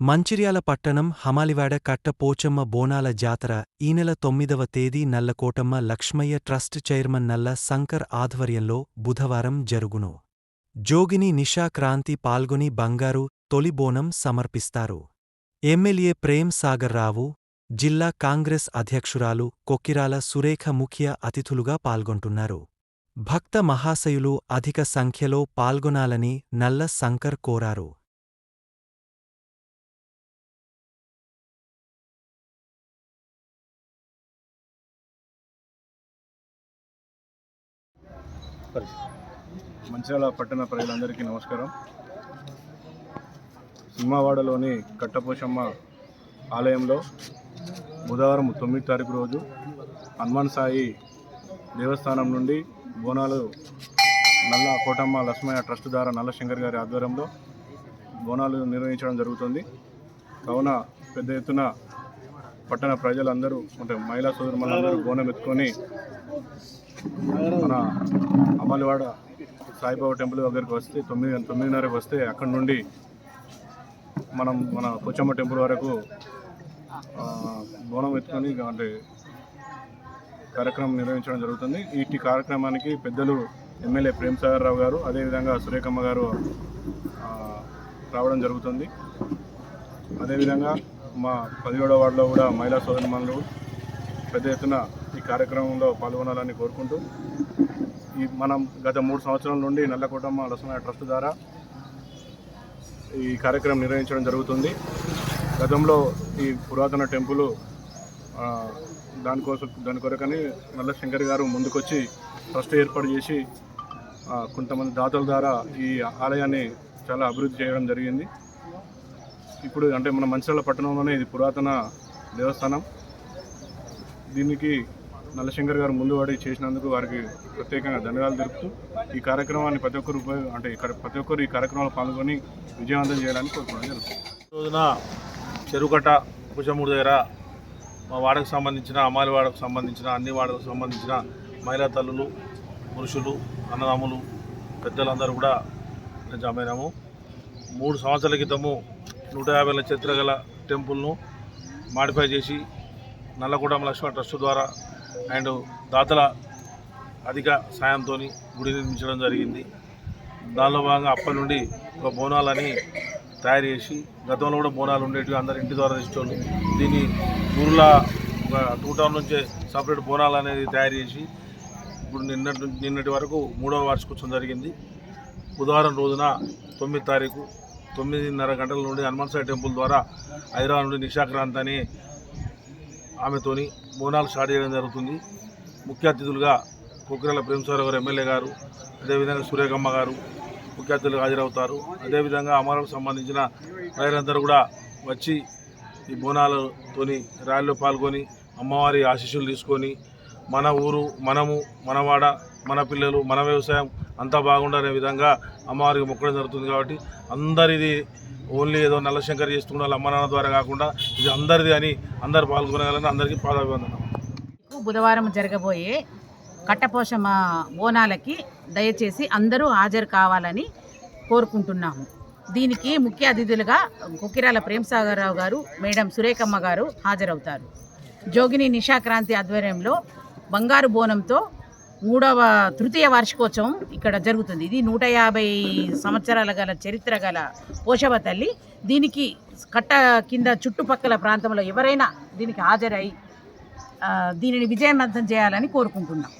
మంచిర్యాల పట్టణం హమాలివాడ కట్ట పోచమ్మ బోనాల జాతర ఈ నెల తొమ్మిదవ తేదీ నల్లకోటమ్మ లక్ష్మయ్య ట్రస్ట్ చైర్మన్ నల్ల శంకర్ ఆధ్వర్యంలో బుధవారం జరుగును. జోగిని నిషా క్రాంతి పాల్గొని బంగారు తొలి బోనం సమర్పిస్తారు. ఎమ్మెల్యే ప్రేమ్ సాగర్ రావు జిల్లా కాంగ్రెస్ అధ్యక్షురాలు కొక్కిరాల సురేఖ ముఖ్య అతిథులుగా పాల్గొంటున్నారు. భక్త మహాశయులు అధిక సంఖ్యలో పాల్గొనాలని నల్ల శంకర్ కోరారు. మంచిర్యాల పట్టణ ప్రజలందరికీ నమస్కారం. సింహవాడలోని కట్టపోషమ్మ ఆలయంలో బుధవారం తొమ్మిది తారీఖు రోజు హనుమాన్ సాయి దేవస్థానం నుండి బోనాలు నల్ల కోటమ్మ లక్ష్మయ్య ట్రస్ట్ ద్వారా నల్లశంకర్ గారి ఆధ్వర్యంలో బోనాలు నిర్వహించడం జరుగుతుంది. కావున పెద్ద ఎత్తున పట్టణ ప్రజలందరూ అంటే మహిళా సోదరులందరూ బోనం ఎత్తుకొని మన అమలివాడ సాయిబాబా టెంపుల్ దగ్గరికి వస్తే తొమ్మిది తొమ్మిదిన్నరకు వస్తే అక్కడ నుండి మనం మన పోచమ్మ టెంపుల్ వరకు బోనం ఎత్తుకొని అంటే కార్యక్రమం నిర్వహించడం జరుగుతుంది. ఈ కార్యక్రమానికి పెద్దలు ఎమ్మెల్యే ప్రేమ్ సాగర్ రావు గారు అదేవిధంగా సురేఖమ్మ గారు రావడం జరుగుతుంది. అదేవిధంగా మా పదిహేడో వార్డులో కూడా మహిళా సోదరుమణులు పెద్ద ఎత్తున ఈ కార్యక్రమంలో పాల్గొనాలని కోరుకుంటూ ఈ మనం గత మూడు సంవత్సరాల నుండి నల్లకోటమ్మ లక్ష్మణ ట్రస్ట్ ద్వారా ఈ కార్యక్రమం నిర్వహించడం జరుగుతుంది. గతంలో ఈ పురాతన టెంపుల్ దానికోసం దాని కొరకని నల్ల శంకర్ గారు ముందుకొచ్చి ట్రస్ట్ ఏర్పాటు చేసి కొంతమంది దాతల ద్వారా ఈ ఆలయాన్ని చాలా అభివృద్ధి చేయడం జరిగింది. ఇప్పుడు అంటే మన మంచిర్యాల పట్టణంలోనే ఇది పురాతన దేవస్థానం. దీనికి నల్లశంకర్ గారు ముందు వాడి చేసినందుకు వారికి ప్రత్యేకంగా ధన్యవాదాలు తెలుపుతూ ఈ కార్యక్రమాన్ని ప్రతి ఒక్కరు అంటే ప్రతి ఒక్కరు ఈ కార్యక్రమంలో పాల్గొని విజయవంతం చేయాలని కోరుకోవడం జరుగుతుంది రోజున చెరుకట్ట కుషమూడి దగ్గర మా వాడకు సంబంధించిన అమ్మాయిల వాడకు సంబంధించిన అన్ని వాడకు సంబంధించిన మహిళా తల్లులు పురుషులు అన్నదమ్ములు పెద్దలందరూ కూడా జమైనాము మూడు సంవత్సరాల క్రితము నూట యాభై లక్షల చరిత్ర గల టెంపుల్ను మాడిఫై చేసి నల్లగూడెం లక్ష్మణ ట్రస్ట్ ద్వారా అండ్ దాతల అధిక సాయంతో గుడి నిర్మించడం జరిగింది. దానిలో భాగంగా అప్పటి నుండి ఒక బోనాలని తయారు చేసి గతంలో కూడా బోనాలు ఉండేటివి అందరి ఇంటి ద్వారా తెచ్చేవాళ్ళు దీన్ని ఊర్లో ఒక టూ టౌన్ నుంచే సపరేట్ బోనాలు అనేది తయారు చేసి ఇప్పుడు నిన్నటి నుంచి- నిన్నటి వరకు మూడవ వార్షికోత్సవం జరిగింది. బుధవారం రోజున తొమ్మిది తారీఖు తొమ్మిదిన్నర గంటల నుండి హనుమాన్ సాయి టెంపుల్ ద్వారా హైదరాబాద్ నుండి నిషాక్రాంత్ అని ఆమెతోని బోనాలు స్టార్ట్ చేయడం జరుగుతుంది. ముఖ్య అతిథులుగా కుక్రల ప్రేమసారావు గారు ఎమ్మెల్యే గారు అదేవిధంగా సూర్యకమ్మ గారు ముఖ్య అతిథులుగా హాజరవుతారు. అదేవిధంగా అమరాలకు సంబంధించిన ప్రజలందరూ కూడా వచ్చి ఈ బోనాలతోని ర్యాలీలో పాల్గొని అమ్మవారి ఆశీస్సులు తీసుకొని మన ఊరు మనము మనవాడ మన పిల్లలు మన వ్యవసాయం అంతా బాగుండనే విధంగా అమ్మవారికి మొక్కడం జరుగుతుంది కాబట్టి అందరిది ఓన్లీ ఏదో నల్లశంకర్ చేసుకున్న అమ్మ నాన్న ద్వారా కాకుండా ఇది అందరిది అని అందరు పాల్గొనగలని అందరికీ పాదాభివందనం. బుధవారం జరగబోయే కట్టపోషమ బోనాలకి దయచేసి అందరూ హాజరు కావాలని కోరుకుంటున్నాము. దీనికి ముఖ్య అతిథులుగా కుక్కిరాల ప్రేమసాగరరావు గారు మేడం సురేఖమ్మ గారు హాజరవుతారు. జోగిని నిషాక్రాంతి ఆధ్వర్యంలో బంగారు బోనంతో మూడవ తృతీయ వార్షికోత్సవం ఇక్కడ జరుగుతుంది. ఇది నూట యాభై సంవత్సరాల గల చరిత్ర గల పోషవ తల్లి. దీనికి కట్ట కింద చుట్టుపక్కల ప్రాంతంలో ఎవరైనా దీనికి హాజరై దీనిని విజయవంతం చేయాలని కోరుకుంటున్నాం.